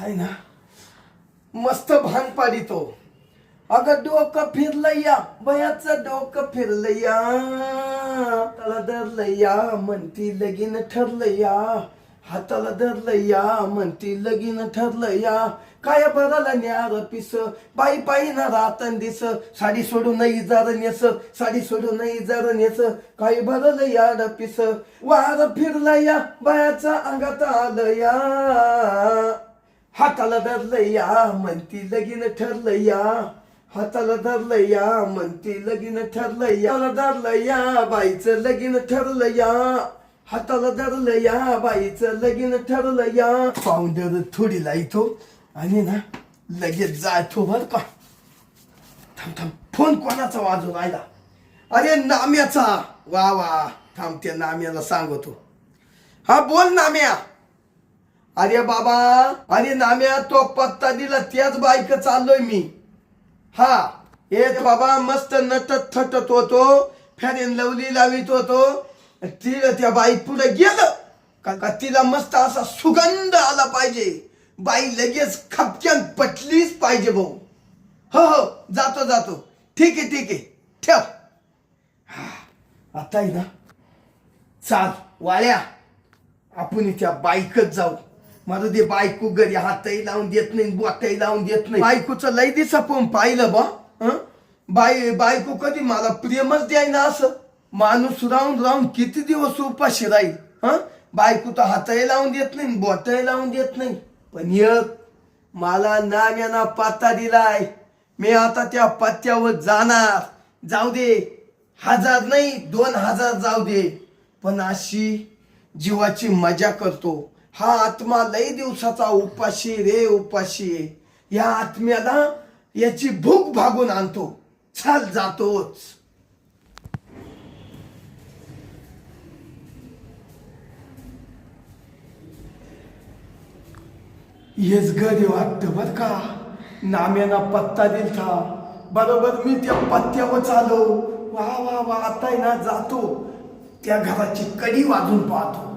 आता आहे ना मस्त भान पाडितो. अगं डोकं फिरलं या बयाचं डोकं फिरलं या हाताला धरलं या म्हणती लगीन ठरलं या हाताला धरलं या म्हणती लगीन ठरलं या काय बरला न्यार पिस बाई पायी ना रातन दिस. साडी सोडून नाही जार नेस साडी सोडून नाही जार नेस काय भरलं याड पिस वार फिरला या बायाचा अंगात आलं या हाताला धरलं या म्हणती लगीन ठरलं या. हाताला धरलं या म्हणती लगीन ठरलं याला धरलं या बाईचं लगीन ठरलं या. हाताला धरलं या बाईचं लगीन ठरलं या. पावडर थोडी लायतो आणि ना लगेच जातो बर का. थांब थांब. फोन कोणाचा वाजून आला? अरे नाम्याचा. वा वा. थांब त्या नाम्याला सांगतो. हा बोल नाम्या. अरे बाबा अरे नाम्या तो पत्ता दिला त्याच बाईक चाललोय मी. हा एक बाबा मस्त नटत थटत होतो फॅन लवली लावित होतो. तिला त्या बाई पुढे गेलं का का तिला मस्त असा सुगंध आला पाहिजे. बाई लगेच खपक्यान पटलीच पाहिजे भाऊ. हो हो जातो जातो. ठीक आहे ठीक आहे. ठेव. हा, आता आहे ना चाल वाळ्या आपण त्या बाईकच जाऊ. मला ते बायको घरी हातही लावून देत नाही बोटही लावून देत नाही. बायकोचं लय दिसा पण पाहिलं बा हं? बायको कधी मला प्रेमच द्यायना असं. माणूस राहून राहून किती दिवस उपाशी राहील हं? बायको तर हातही लावून देत नाही बोटही लावून देत नाही. पण एक मला नाम्याना पत्ता दिलाय. मी आता त्या पत्त्यावर जाणार. जाऊ दे. हजार नाही दोन हजार जाऊ दे. पण अशी जीवाची मजा करतो. हा आत्मा लई दिवसाचा उपाशी रे उपाशी. या आत्म्याला याची भूक भागून आणतो. चाल जातोच. हेच गडी वाटतं बर का? नाम्याना पत्ता दिलता. बरोबर मी त्या पत्त्यावर चालो वा वा वा आता ना जातो. त्या घराची कडी वाजून पाहतो.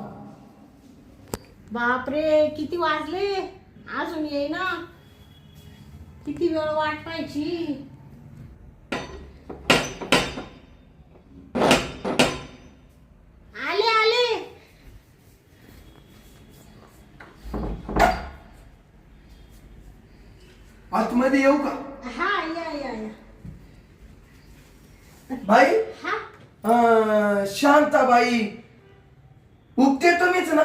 बापरे किती वाजले? अजून ये ना किती वेळ वाट पाहायची आले आले. आतमध्ये येऊ का? हा या या या. बाई? हा. अं, शांताबाई. उपते तुम्हीच ना?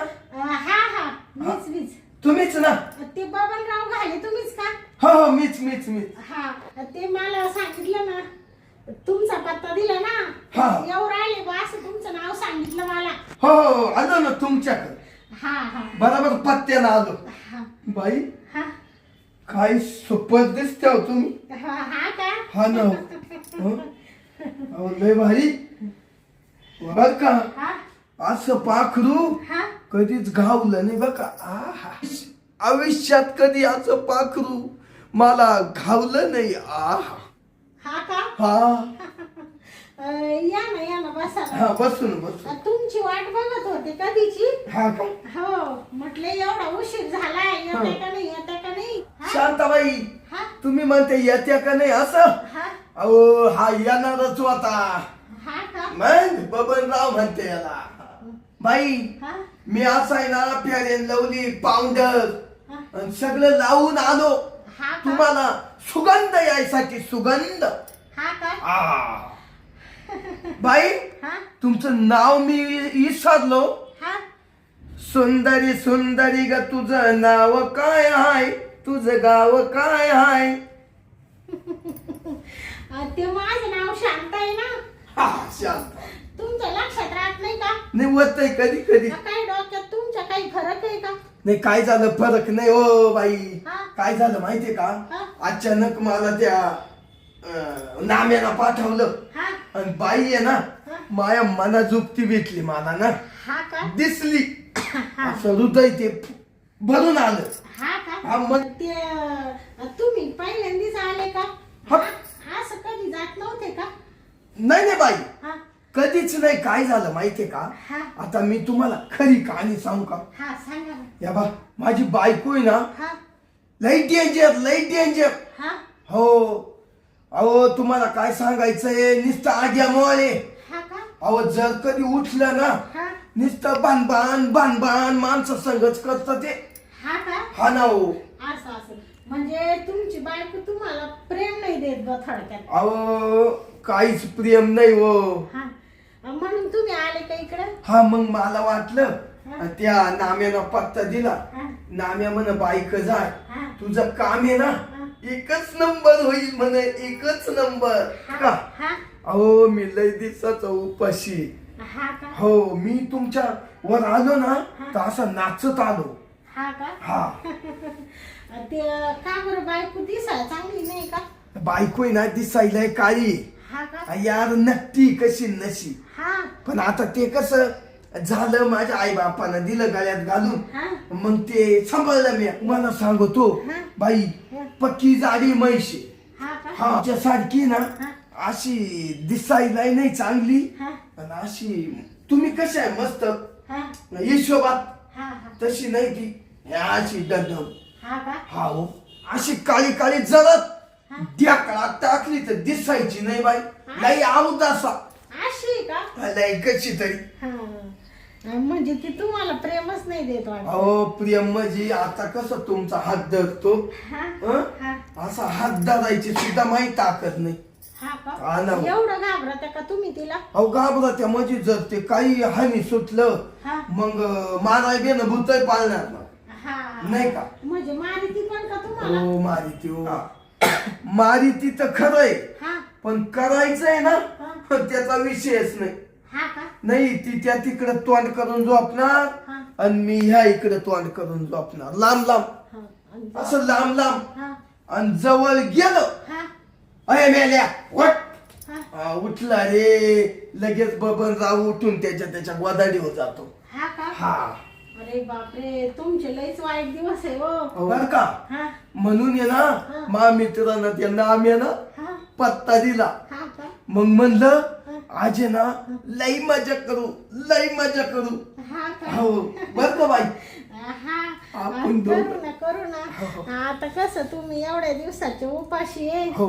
मीच मीच. तुम्हीच ना? ते बबनराव घाले तुम्हीच का? हो हो मीच मीच मीच. हा ते मला सांगितलं ना तुमचा पत्ता दिला ना हा. येऊ राहिले बा असं तुमचं नाव सांगितलं मला. हो हो आलो ना तुमच्याकडे. हा हा. बरोबर पत्त्यानं आलो. हा. बाई हा. काय सुपर दिसते हो तुम्ही. हा हा का? हा ना. हो. अहो, लय भारी. बर का. हा. असं पाखरू हा? कधीच घावलं नाही बघा. आयुष्यात कधी असं पाखरू मला घावलं नाही. आहा. हा का? हा. अं, या ना या ना बसा ना. हा बसून बसून तुमची वाट बघत होते कधीची? हा का? हो म्हटलं एवढा उशीर झाला येते का नाही येते का नाही? हा? शांताबाई हा? तुम्ही म्हणते येत्या का नाही असं? हा? अहो हा येणारच होता. हा का? मग बबनराव म्हणते याला. बाई हा? मी असं आहे ना प्यारेन लवली पावडर हा? आणि सगळं लावून आलो. हा का? तुम्हाला सुगंध यायसाठी सुगंध. हा का? आ. बाई हा? तुमचं नाव मी विसरलो. हा? सुंदरी सुंदरी ग तुझं नाव काय आहे तुझं गाव काय आहे अं, ते माझं नाव शांत आहे ना. हा, शांत. तुमच्या लक्षात राहत नाही का? नाही कधी कधी. हा, डोक्यात तुमच्या काही फरक आहे का? नाही काय झालं फरक नाही ओ बाई. हा. काय झालं माहितीये का? हा. अचानक मला त्या अं, नाम्याला पाठवलं. हा. आणि बाई आहे ना हा. माया मना जुक्ती भेटली मला ना. हा का? दिसली. हा. असं हृदय ते भरून आलं. हा का? हा, मग? ते अं, तुम्ही पहिल्यांदाच आले का? हा. हा, असं कधी जात नव्हते का? नाही नाही बाई. हा. कधीच नाही काय झालं माहितीये का? हा. आता मी तुम्हाला खरी कहाणी सांगू का? हा सांगा ना. या बा माझी बायको आहे ना हा. लई डेंजर लई डेंजर हा. हो. अहो तुम्हाला काय सांगायचंय? नुसतं आग्या मोळे हा का? अहो जर कधी उठलं ना हा. नुसतं बानबान बानबान माणसं संगच करत ते. हा का? हा ना हो. असं असं. म्हणजे तुमची बायको तुम्हाला प्रेम नाही देत बा थोडक्यात. अहो काहीच प्रेम नाही हो. हा. म्हणून तुम्ही आले का इकडं? हा मग मला वाटलं त्या नाम्यानं पत्ता दिला. नाम्या म्हण बाईक जाय तुझं काम आहे ना एकच नंबर होईल म्हणे एकच नंबर. का? हा. अहो मी लय दिवसाचा उपाशी हा का? हो मी तुमच्या वर आलो ना तर असं नाचत आलो. हा का? हा. ते का बरं बायको दिसाय चांगली नाही का? बायको ना दिसायला काळी. हा का? यार नक्की कशी नशी. हा. पण आता ते कसं झालं माझ्या आई बापानं दिलं गळ्यात घालून. हा. मग ते सांभाळलं मी. मला सांगतो हा. बाई पक्की जाडी म्हैशी. हा का? हा सारखी ना हा. अशी दिसायला नाही चांगली. हा. पण अशी तुम्ही कशा आहे मस्त? हा. हिशोबात हा हा. तशी नाही ती. अशी डंडम हा का? हा हो. अशी काळी काळी जळत. काळात टाकली तर दिसायची नाही बाई. नाही अवदासा. अशी का? लय कशी तरी. हा. म्हणजे ती तुम्हाला प्रेमच नाही देत वाटत. अहो प्रियम म्हणजे आता कसं तुमचा हात धरतो? हा हं? हा. असा हात धरायची सुद्धा माही ताकद नाही. हा हा ना. का एवढं घाबरत का तुम्ही तिला? अहो घाबरा त्या म्हणजे जर ते काही हानी सुटलं हा. मग माराय बेन भूतय पाळणार ना हा. नाही का? म्हणजे मारिती पण का तुम्हाला? हो मारी ती हो. मारी ती तर खरंय हा. पण करायचंय ना हा. त्याचा विषयच नाही. हा का? नाही ती त्या तिकडे तोंड करून झोपणार हा. आणि मी ह्या इकडे तोंड करून झोपणार. लांब लांब. हा. आणि- असं लांब लांब. हा. आणि जवळ गेलो. हा. अय मेल्या उठ. हा उठला रे. लगेच बबन राव उठून त्याच्या त्याच्या गोदाडीवर जातो. हा का? हा. अरे बापरे तुमचे लईच वाईट दिवस आहे हो. बर का? हा. म्हणून ये ना मा मित्रानं त्यांना आम्ही ना हा. पत्ता दिला. हा का? मग म्हणलं आज आहे ना लई मजा करू लई मजा करू. हा का? हो बर का बाई? हा आपण करू दोघं. ना करू ना. आता कसं तुम्ही एवढ्या दिवसाचे उपाशी आहे. हो.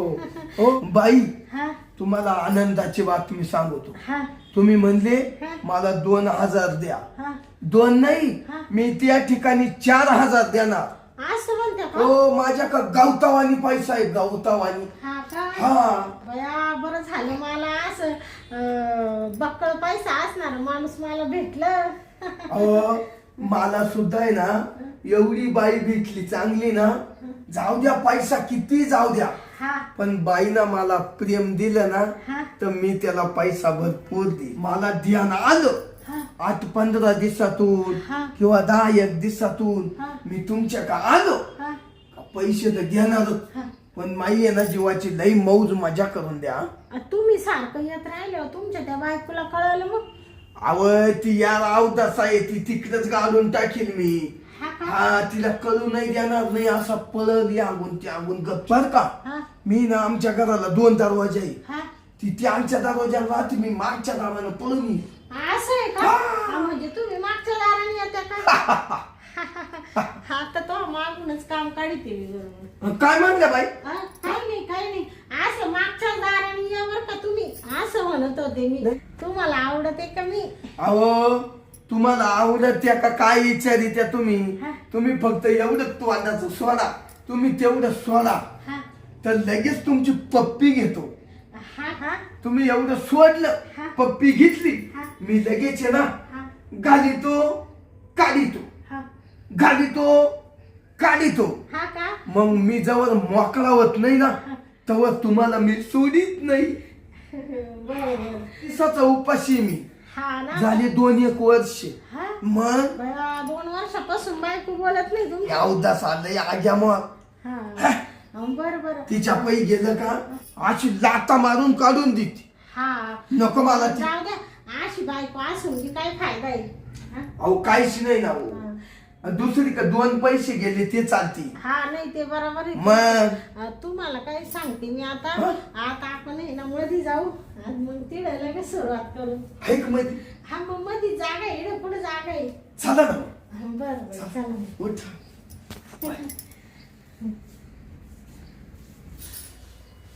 हो बाई हा. तुम्हाला आनंदाची बातमी सांगतो. हा. तुम्ही म्हणले हा. मला दोन हजार द्या. हा. दोन नाही हा. मी त्या ठिकाणी चार हजार देणार. असं म्हणते का? हो माझ्याकडे गावतावानी पैसा आहे गावतावानी. हा का? हा. बया बरं झालं मला असं अं, बक्कळ पैसा असणार माणूस मला भेटलं. अहो मला सुद्धा आहे ना एवढी बाई भेटली चांगली ना. जाऊ द्या पैसा किती जाऊ द्या. पण बाईनं मला प्रेम दिलं ना तर मी त्याला पैसा भरपूर दे मला ध्यान आलं. आठ पंधरा दिवसातून. किंवा दहा एक दिवसातून. मी तुमच्या का आलो? पैसे तर घेणारच हा. पण माई आहे ना जीवाची लई मौज मजा करून द्या. तुम्ही सारखं येत राहिले तुमच्या त्या बायकोला कळलं मग? आव ती यार अवदासा आहे ती तिकडेच घालून टाकील मी. हा तिला कळू नाही देणार नाही असा पळल यागून त्यागून गप्प. बर का? मी ना आमच्या घराला दोन दरवाजे आहे. हा. ती त्यांच्या दरवाजाला राहते मी मागच्या दारानं पळून. असं आहे का? म्हणजे तुम्ही मागच्या दाराने का? हा तर तो मागूनच काम काढते मी बरोबर काय म्हणलं बाई? हा, काही नाही काही नाही. असं मागच्या दाराने या बरं का तुम्ही. असं म्हणत होते मी. तुम्हाला आवडते का मी? अहो तुम्हाला आवडत त्या का काय विचारित्या तुम्ही? हा. तुम्ही फक्त एवढं तोंडाचं सोडा. तुम्ही तेवढं सोडा. हा. तर लगेच तुमची पप्पी घेतो. हा हा. तुम्ही एवढं सोडलं. पप्पी घेतली. मी लगेच आहे ना हा. घालितो काढितो. हा घालितो काढितो. हा का? मग मी जवळ मोकळा होत नाही ना तेव्हा तुम्हाला मी सोडित नाही. दिवसाचा उपाशी मी. हा ना? झाले दोन एक वर्ष. हा? मग? बया, दोन वर्षापासून बायको बोलत नाही तुमची? अवदास आलंय आग्या मग. हा. बर बर. तिच्या पै गेलं का? अशी लाता मारून काढून देते. हा. नको मला ती. जाऊ द्या. अशी बायको असून की काय फायदा आहे? हा? अहो काहीच नाही ना हा. दुसरी का दोन पैसे गेले ते चालते. हा नाही ते बरोबर आहे. मग? तुम्हाला काय सांगते मी आता. आता आपण आहे ना मधी जाऊ आणि मग तिला लगेच सुरुवात करू. ऐकमध्ये? हा मग मधी जागा आहे ना पुढे जागा आहे. चला ना. बरोबर चला. उठ.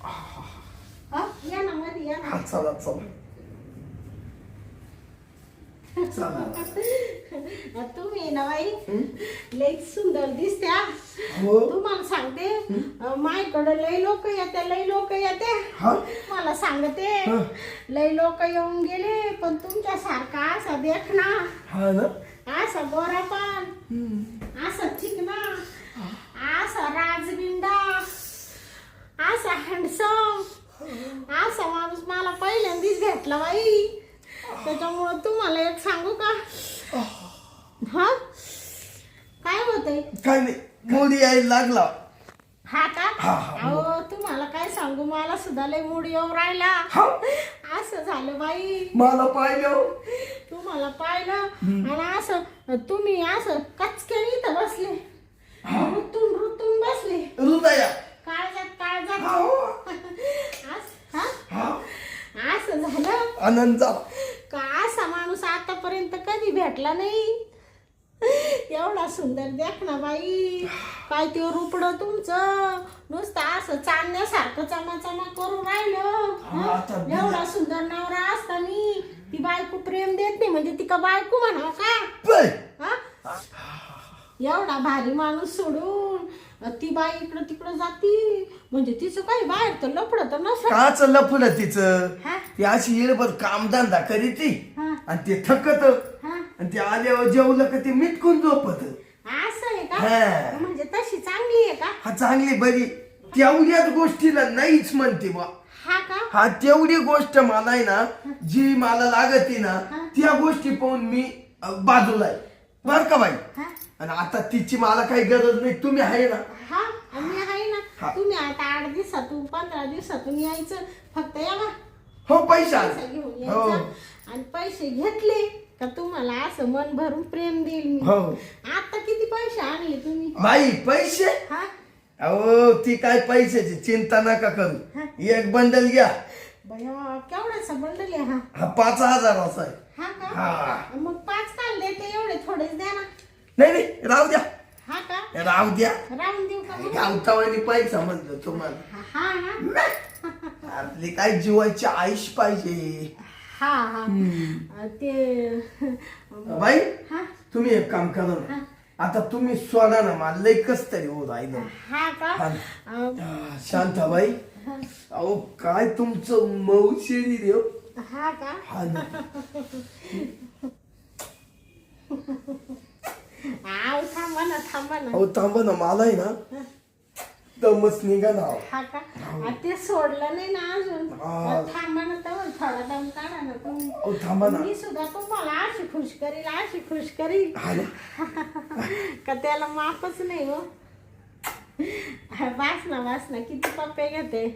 या ना मधी या ना. चला चला. तुम्ही ना बाई लई सुंदर दिसते हा. तुम्हाला सांगते माझ्याकडे लई लोक येते लई लोक येते मला सांगते. लई लोक येऊन गेले पण तुमच्या सारखा असा देख ना हा ना? असा गोरा पण. हम्म. असा चिकना असा राजबिंडा असा हँडसम असा माणूस मला पहिल्यांदाच भेटला बाई. त्याच्यामुळं तुम्हाला एक सांगू का? हा? काय होतंय? काय नाही मोडी यायला लागला. हा का? हा, हा. अहो तुम्हाला काय सांगू? मला सुद्धा लय मूड येऊन राहिला. हा. असं झालं बाई. मला पाहिलं. तुम्हाला पाहिलं. आणि असं तुम्ही असं कचक्याने इथं बसले. रुतून रुतून बसले. हृदया. काळजात काळजात. हा हो. अस- हा? हा. असं झालं? आनंद झाला. का असा माणूस आतापर्यंत कधी भेटला नाही? एवढा सुंदर देख ना बाई. काय ते रुपड तुमचं? नुसतं असं चांदण्यासारखं चमाचमा करून राहिलं. हा, एवढा सुंदर नवरा असताना ती बायको प्रेम देत नाही म्हणजे ती का बायको म्हणावं का. हा? एवढा भारी माणूस सोडून ती बाई इकडं तिकडं जाती. म्हणजे तिचं काही बाहेर तर लपडत तर नसत. काच लफलं तिचं. हा? ती अशी येळभर कामधंदा करीती. हा. आणि ते थकत. हा? आणि ते आल्यावर जेवलं का ते मिटकून झोपत. असं आहे हा. का म्हणजे तशी चांगली आहे का? हा चांगली बरी. तेवढ्याच गोष्टीला नाहीच म्हणते बा. हा का? हा तेवढी गोष्ट मला आहे ना जी मला लागती ना त्या गोष्टी पाहून मी अ, बाजूला आहे. बर का बाई? हा? आणि आता तिची मला काही गरज नाही. तुम्ही आहे ना? हा आणि आहे ना. तुम्ही आता आठ दिवसातून पंधरा दिवसातून यायचं. फक्त या बा. हो पैसा पैसे घेऊन हो. यायचा. आणि पैसे घेतले का तुम्हाला असं मन भरून प्रेम देईल मी. हो. आता किती पैसे आणले तुम्ही? बाई पैसे? हा. अहो ती काय पैशाची चिंता नका करू. एक बंडल घ्या. बया केवढाचा बंडल आहे हा? हा पाच हजाराचा आहे. हा हा. का मग पाच काल देते एवढे थोडेच द्या ना. नाही नाही राहू द्या. हा का? राहू द्या. राहून देऊ का मग? गावतावानी पैसा म्हणलं तुम्हाला. हा आपली काय जीवाची आयुष पाहिजे. हा हा. अ, ते बाई हा? तुम्ही एक काम करा ना. आता तुम्ही सोडा ना मला लई कस तरी हो राहिलं. हा का? हा. अ, आ, शांताबाई. अहो काय तुमचं मऊ शरीर आहे हो. हा का? हा ना. आव थांबा ना थांबा ना अहो थांबा ना मला आहे ना दमच निघा ना अहो. हा का ते सोडलं नाही ना अजून हा. थांबा ना तर थोडा दम काढा ना तुम्ही अहो थांबा ना मी सुद्धा तुम्हाला अशी खुश करील अशी खुश करील हा ना का त्याला माफच नाही हो वास ना वास ना किती पप्पे घेते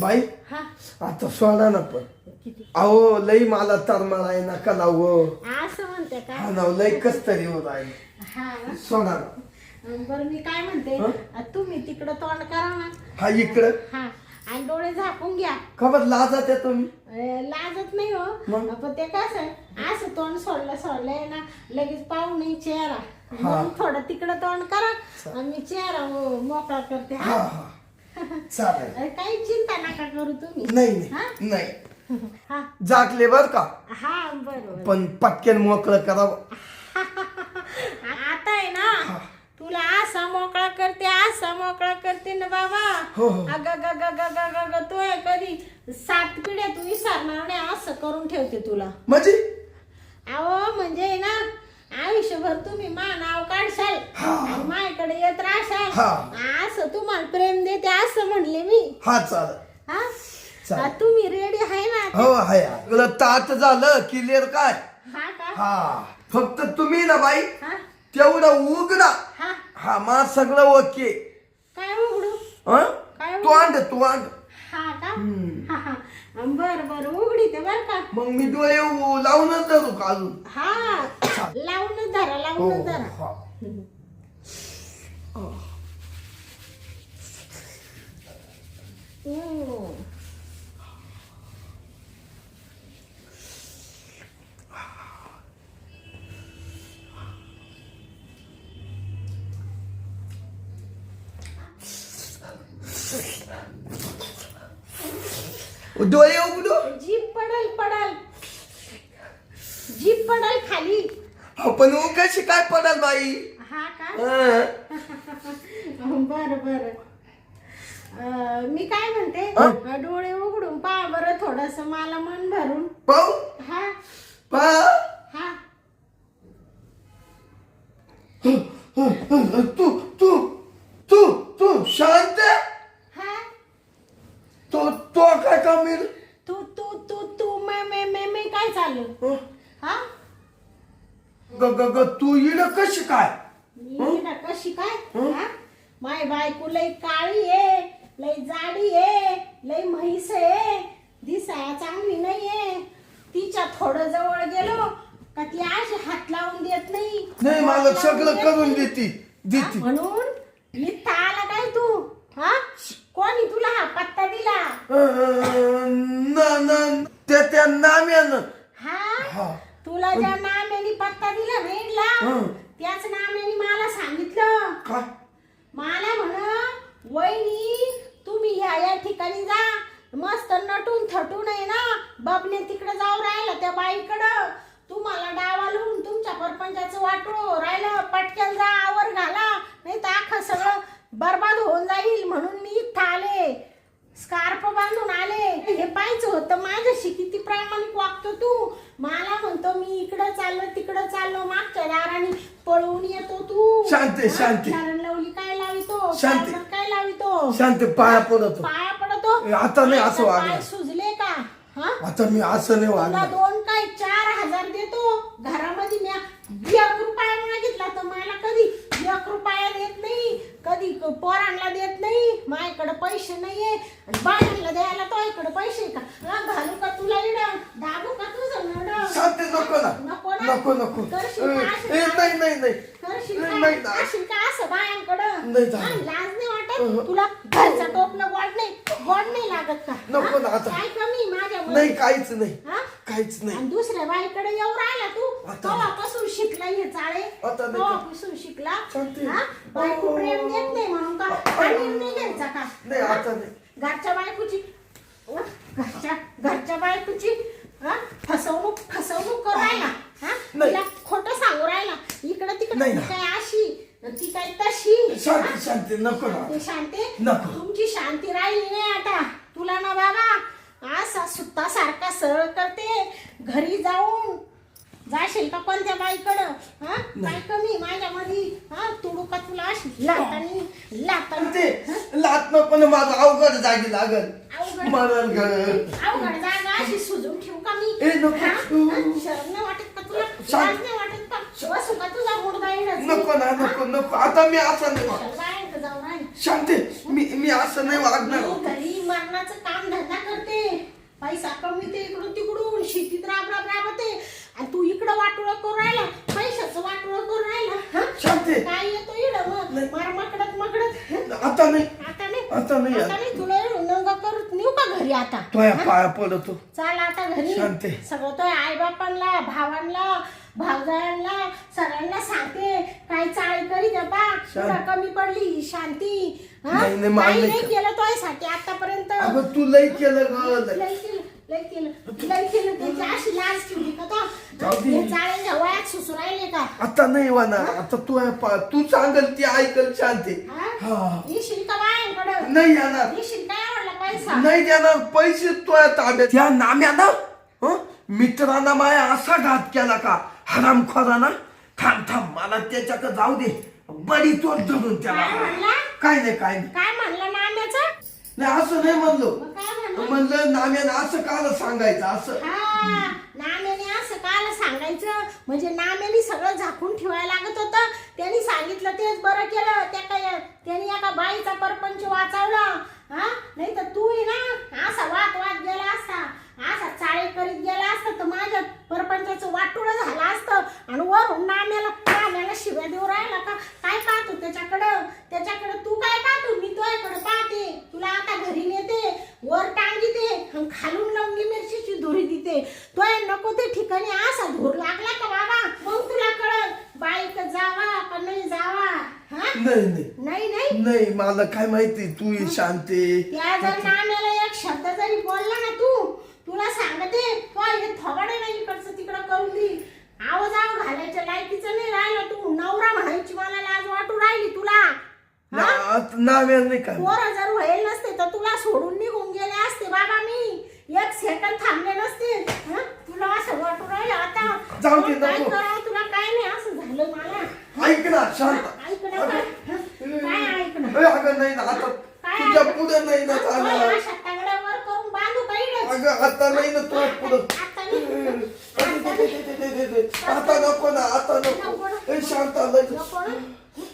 बाई हा. आता सोडा ना पण. किती? अहो लई मला तरमाळ आहे नका लावू. हो. असं म्हणते का? हा ना लई कस तरी होत आहे. हा ना? सोडा ना. बरं मी काय म्हणते? हं? तुम्ही तिकडं तोंड करा ना. हा इकडं? हा. आणि डोळे झाकून घ्या. खबर लाजात आहे तुम्ही? अं, लाजत नाही हो. मग? पण ते कसं असं तोंड सोडलं सोडलंय ना लगेच पाहू नाही चेहरा थोडं तिकडं तोंड करा आणि मी चेहरा मोकळा करते. हा. हा हा. चालेल. काही चिंता नका करू तुम्ही. नाही हा? नाही. नाही हा. जागले बर का? हा बरोबर. पण पटकन मोकळं करावं. आता आहे ना तुला असा मोकळा करते असा मोकळा करते ना बाबा. हो, हो. अग ग ग ग ग ग ग तो आहे कधी सात पिढ्या तू विसरणार नाही असं करून ठेवते तुला. म्हणजे? अहो म्हणजे ना आयुष्यभर तुम्ही मा नाव काढशाल आणि माझ्याकडे येत राहशाल हा. असं तुम्हाला प्रेम देते असं म्हणले मी. हा चालेल. हा? चालेल. तुम्ही रेडी आहे ना हो हाय तुला ताट झालं क्लिअर काय? हा का? हा. फक्त तुम्ही ना बाई. हा? तेवढं उघडा हा? हा मा सगळं ओके. काय उघडू? हं? काय आण तू आण. हा का? हा हा. बर बर उघडी ते बर का? मग मी डोळे उ- लावूनच धरू का अजून? हा लावून धरा हो लावून धरा. हा. डोळे उघडू जीप पडल पडल. जीप पडल खाली. आपण कशी काय पडाल बाई? हा का? हं. बर बर. मी काय म्हणते? डोळे उघडून पहा बरं थोडस मला मन भरून. पाहू? हा? पा. हा तू तू शांत आहे? हा तो तो काय कमी तू तू तू तू मे मे मे मे काय चालू हा ग तू इड कशी काय? मी ना कशी काय? हा? माय बायको लय काळी आहे लय जाडी आहे लय म्हैस आहे दिसाया चांगली नाहीये. तिच्या थोडं जवळ गेलो का ती अशी हात लावून देत नाही. नाही मला हात सगळं करून देत नाही. देती हा? देती. म्हणून इथं आला काय तू? हा? कोणी तुला हा पत्ता दिला? अं, न न त्या त्या नाम्यानं तुला ज्या नाम्याने पत्ता दिला भेटला हं. त्याच नाम्याने मला सांगितलं. काय मला म्हण वहिनी तुम्ही ह्या या ठिकाणी जा. मस्त नटून थटून आहे ना बाबने तिकडे जाऊ राहिला त्या बाईकडं. तुम्हाला डावा लिहून तुमच्या परपंचाचं वाटो. राहिलं पटकन जा आवर घाला. नाही तर अख्खं सगळं बरबाद होऊन जाईल म्हणून मी इथं आले. स्कार्फ बांधून आले. हे पाहिजे होतं माझ्याशी किती प्रामाणिक वागतो तू. मला म्हणतो मी इकडं चाललो तिकडं चाललो मागच्या दाराने पळून येतो तू. शांती, हा? शांती. कारण लावली काय लावितो? शांती. काय लावितो? शांत पाया पडतो. पाया पडतो? आता नाही असं पाय वागणार. सुजले का? हा? आता मी असं नाही तुला वागणार. दोन काय चार हजार देतो? घरामध्ये मी एक रुपया मागितला तर मला कधी एक रुपया देत नाही? कधी क- पोरांना देत नाही माझ्याकडे पैसे नाहीये. आणि बायांना द्यायला तो इकडे पैसे आहे का? हा, घालू का तुला इड? दाबू का तुझं नड शांती नको ना. नको ना? नको नको. करशील का ए? नाही नाही नाही. करशील नाही, का? नाही ना. करशील का असं बायांकडं? नाही लाज नाही वाटत तुला घरचं टोपलं गोड नाही गोड नाही लागत का नको हा? ना आता. काय कमी माझ्या नाही काहीच नाही हा? काहीच नाही आणि दुसऱ्या बाईकडे येऊ राहिला तू आता कवापासून शिकला हे चाळे आता नाही. कवापासून शिकला. हा? बायको प्रेम देत नाही म्हणून का हा निर्णय घ्यायचा का नाही? आता नाही घरच्या बायकोची? घरच्या घरच्या बायकोची हा? फसवणूक फसवणूक करू राहिला हा? नाही. तिला खोटं सांगू राहिला इकडं तिकडं नाही ती ना. काय अशी ती काय तशी शांती हा? शांती नको ना. शांती शांती? नको. तुमची शांती राहिली नाही आता. तुला ना बाबा असा सुत्ता सारखा सरळ करते. घरी जाऊन जाशील का कोणत्या बाईकडं? हा? काय कमी? माझ्यामध्ये हा? तुडू का तुला अशी लातानी लातानी ते ना माझं अवघड जागी लागल. अवघड. मरण घर अवघड जागा अशी सुजून ठेवू का मी? ए, नको. हा? हा? शरम नाही वाटत का तुला? शांत. लाज नाही वाटत का? बसू का तुझा मुडदा इडच नको ना नको नको. आता मी असं नाही जाऊन शांती मी मी असं नाही वागणार. घरी मरणाचं काम धंदा करते. पैसा कमीते इकडून तिकडून. शेतीत राब राब राबते. आणि तू इकडं वाटोळ करून राहिला पैशाचं वाटोळ करून राहिला हा? शांती. काय येतो इड मग. मार मकडत मकडत आता नाही. आता नाही. आता नाही आता नाही तुला नंग करून नेऊ का घरी आता. तोया पाया पडतो. चाल आता घरी. शांती. सगळं तो आई बापांना भावांना भावजायांना सगळ्यांना सांगते. काय चाळी करी बा तुला शांत. कमी पडली शांती. हा? नाही, नाही, मला काही नाही नाही का- केलं तो साठी आतापर्यंत. अगं तू लई केलं ग लई. केलं लय केलं लय केलं. त्याची अशी लाज ठेवली का तो? जाऊ दे. हे चाळीच्या वयात सुसू राहिले का? आता नाही होणार. आता तू आहे पा तू सांगल ती ऐकल शांती. हा? हा. येशील का बायांकडं नाही येणार. येशील नाही देणार पैसे तो ताब्यात. त्या नाम्यानं हं? मित्रांना माया असा घात केला का? हरामखोराना थांब थांब मला त्याच्याकडे जाऊ दे. बडी तोड धरून त्याला. काय म्हणला? काय नाही काय नाही. काय म्हणलं नाम्याचं? नाही असं नाही म्हणलो. काय म्हणलं? म्हणलं नाम्यानं असं काल सांगायचं असं. हा. नाम्याने असं काल सांगायचं. म्हणजे नाम्याने सगळं झाकून ठेवायला लागत होतं. त्यांनी सांगितलं तेच बरं केलं. त्या काय त्यांनी एका बाईचा परपंच वाचवला. हा? नाही तर तू ना. असा वाद वाद गेला असता. असा चाळे करीत गेला असता. तर माझ्या परपंचाचं वाटोळं झालं असतं. आणि वरून नाम्याला नाम्याला शिव्या देऊ राहिला का काय पाहतो त्याच्याकडं त्याच्याकडं तू काय पाहतो मी तुझ्याकडे पाहते तुला आता घरी नेते वर टांगीते आणि खालून लवंगी मिरचीची धुरी देते तो नको ते ठिकाणी असा धूर लागला का बाबा मग तुला कळल बाईक जावा का नाही जावा हा नाही नाही नाही नाही नाही मला काय माहिती तू ही शांती त्या जर नाम्याला एक शब्द जरी बोलला ना तू हे थोबाडे नाही इकडचं तिकडं करून दी. आवाज आव घालायच्या लायकीचं नाही राहिलं तू. नवरा म्हणायची मला लाज वाटू राहिली तुला. हा? ना- नाव्या नाही काय पोरं जर व्हायला नसते तर तुला सोडून निघून गेले असते बाबा मी. एक सेकंद थांबले नसते. हं? तुला असं वाटू राहिलं. आता जाऊ दे, काय नको. करावं? तुला काय नाही असं झालं मला. ऐक ना शांत ऐक ना काय हं? काय ऐक ना ए, अगं नाही ना आता तुझ्या पुढे नाही ना हं? चालणार? अगं आता नाही ना तुझ्या पुढं. आता नको ना आता नको. ए शांत ना?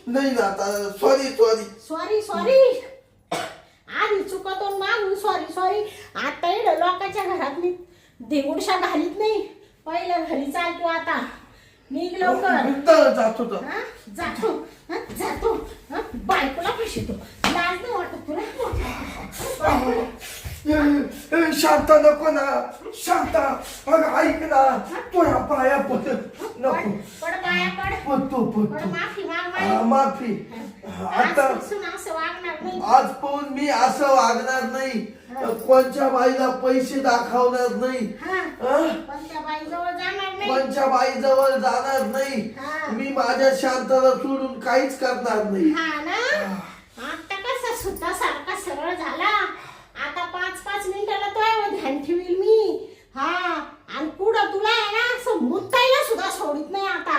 नाही ना आता सॉरी सॉरी सॉरी सॉरी आधी चुकतो मागून सॉरी सॉरी आता इकडं लोकांच्या घरात मी देगुडशा घालीत नाही. पहिल्या घरी चाल तू आता. निघ लवकर. तर जातो तर हा? जातो. हा? जातो. हा? बायकोला पैसे तू लाज नाही वाटत तुला? शांत नको ना शांत. अगं ऐक ना तुझ्या पाया पत नको. पत्तो पत्तो माफी आता आज पाहून मी असं वागणार नाही. कोणच्या बाईला पैसे दाखवणार नाही? पण त्या बाईजवळ जाणार नाही. कोणच्या बाई जवळ जाणार नाही. मी माझ्या शांताला सोडून काहीच करणार नाही. हा ना? आता कसा सुद्धा सारखा सरळ झाला. आता पाच पाच मिनिटाला तो आहे ध्यान ठेवील मी. हा आणि पुढं तुला आहे ना असं मुत्ताईला सुद्धा सोडित नाही आता.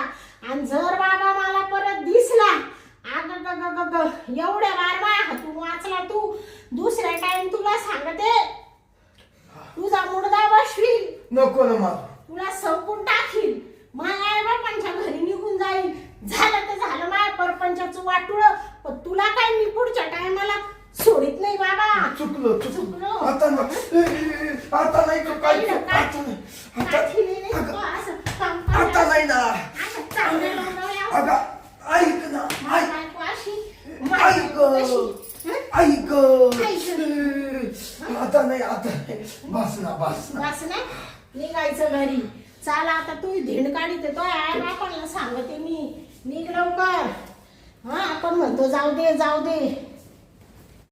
आणि जर बाबा मला परत दिसला एवढ्या बार माझ्या हातून वाचला तू. दुसऱ्या टाइम तुला सांगते तुझा मुडदा बसवील. नको ना मला तुला संपून टाकील माझ्या आई बापांच्या घरी निघून जाईल झालं तर झालं माझ्या परपंचाचं वाटुळ पण तुला काय मी पुढच्या टायमाला सोडित नाही बाबा चुकलो चुकलो चुकलो. आता ना ए, ए, ए, आता नाही तो काय आता नाही आता नाही, नाही, अगं, आता. नाही ना. अगं ऐक ना ऐक ऐक? ऐक. ए, आता नाही आता नाही बस ना बस ना निघायचं घरी चाल आता तू धिंड काढीत तो आई बापांना सांगते मी निघ लवकर हा आपण म्हणतो जाऊ दे जाऊ दे